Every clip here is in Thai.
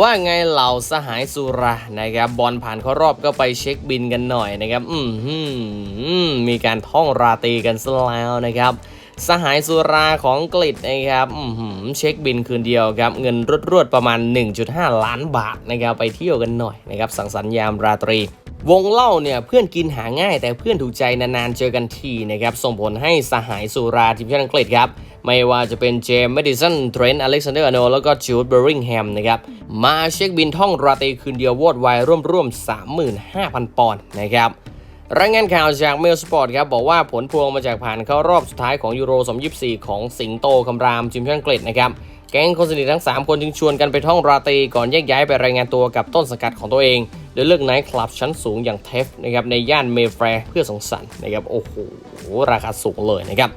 ว่าไงเหล่าสหายสุรานะครับบอลผ่านเข้ารอบก็ไปเช็คบินกันหน่อยนะครับ อืมหืมมีการท่องราตรีกันซะแล้วนะครับ สหายสุราของกฤษนะครับอืมหืมเช็คบินคืนเดียวครับ เงินรวดๆประมาณ 1.5 ล้านบาทนะครับไปเที่ยวกันหน่อยนะครับ สังสรรค์ยามราตรี วงเล่าเนี่ยเพื่อนกินหาง่าย แต่เพื่อนถูกใจนานๆเจอกันทีนะครับส่งผลให้สหายสุราทีมชาติอังกฤษครับ ไม่ว่าจะเป็นเจมส์เมดิสันเทรนต์อเล็กซานเดอร์อโนแล้วก็จูดเบอริงแฮมนะครับมาเช็คบินท่องราตรีคืนเดียววอดวายร่วมๆ 35,000 ปอนด์นะครับรายงานข่าวจากเมลสปอร์ตครับบอกว่าผลพวงมาจากผ่านเข้ารอบสุดท้ายของยูโร 2024 ของสิงโตคำรามทีมชาติอังกฤษนะครับ แก๊งคนสนิททั้ง 3 คนจึงชวนกันไปท่องราตรีก่อนแยกย้ายไปรายงานตัวกับต้นสังกัดของตัวเองโดยเลือกไนท์คลับชั้นสูงอย่างเทฟนะครับในย่านเมแฟร์เพื่อสงสรรค์นะครับโอ้โหราคาสูงเลยนะครับ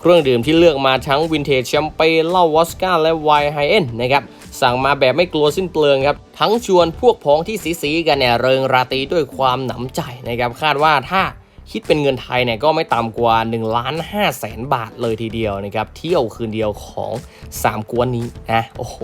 เครื่องดื่มที่เลือกมาทั้งวินเทจแชมเปญเหล้าวอสก้าและไวน์ไฮเอ็นนะครับสั่งมาแบบไม่กลัวสิ้นเปลืองครับ ทั้งชวนพวกพ้องที่สีๆกันเนี่ยเริงราตรีด้วยความหนำใจนะครับคาดว่าถ้า คิดเป็นเงินไทยเนี่ยก็ไม่ต่ำกว่า1ล้าน5แสนบาทเลยทีเดียวนะครับ เที่ยวคืนเดียวของ 3 กวนนี้นะโอ้โห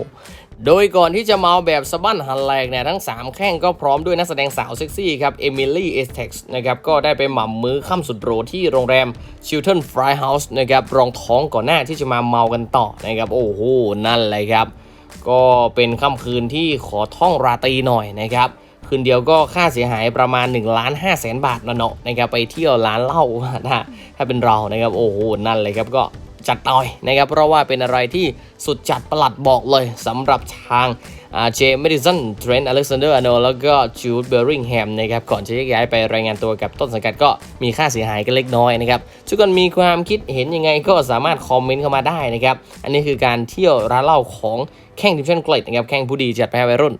โดยก่อนที่จะเมาแบบสะบั้นหันแหลกเนี่ยทั้ง 3 แข้งก็พร้อมด้วยนักแสดงสาวเซ็กซี่ครับเอมิลี่เอสเท็กซ์นะครับก็ได้ไปหม่ำมื้อค่ำสุดโรที่โรงแรมชิลตันฟรายเฮาส์นะครับรองท้องก่อนหน้าที่จะมาเมากันต่อนะครับโอ้โหนั่นเลยครับ ก็เป็นค่ำคืนที่ขอท่องราตรีหน่อยนะครับ คืนเดียวก็ค่าเสียหายประมาณ1ล้าน5แสนบาทเนาะนะครับไปเที่ยวร้านเหล้าถ้าถ้าเป็นเรานะครับโอ้โหนั่นเลยครับก็จัดต่อยนะครับเพราะว่าเป็นอะไรที่สุดจัดประหลัดบอกเลยสำหรับทางเจมส์เมดิสันเทรนต์อเล็กซานเดอร์อโนแล้วก็จูดเบอร์ริงแฮมนะครับก่อนจะย้ายไปรายงานตัวกับต้นสังกัดก็มีค่าเสียหายกันเล็กน้อยนะครับทุกคนมีความคิดเห็นยังไงก็สามารถคอมเมนต์เข้ามาได้นะครับ อันนี้คือการเที่ยวร้านเหล้าของแข่งทีมชาติอังกฤษนะครับแข่งผู้ดีจัดไปให้วัยรุ่น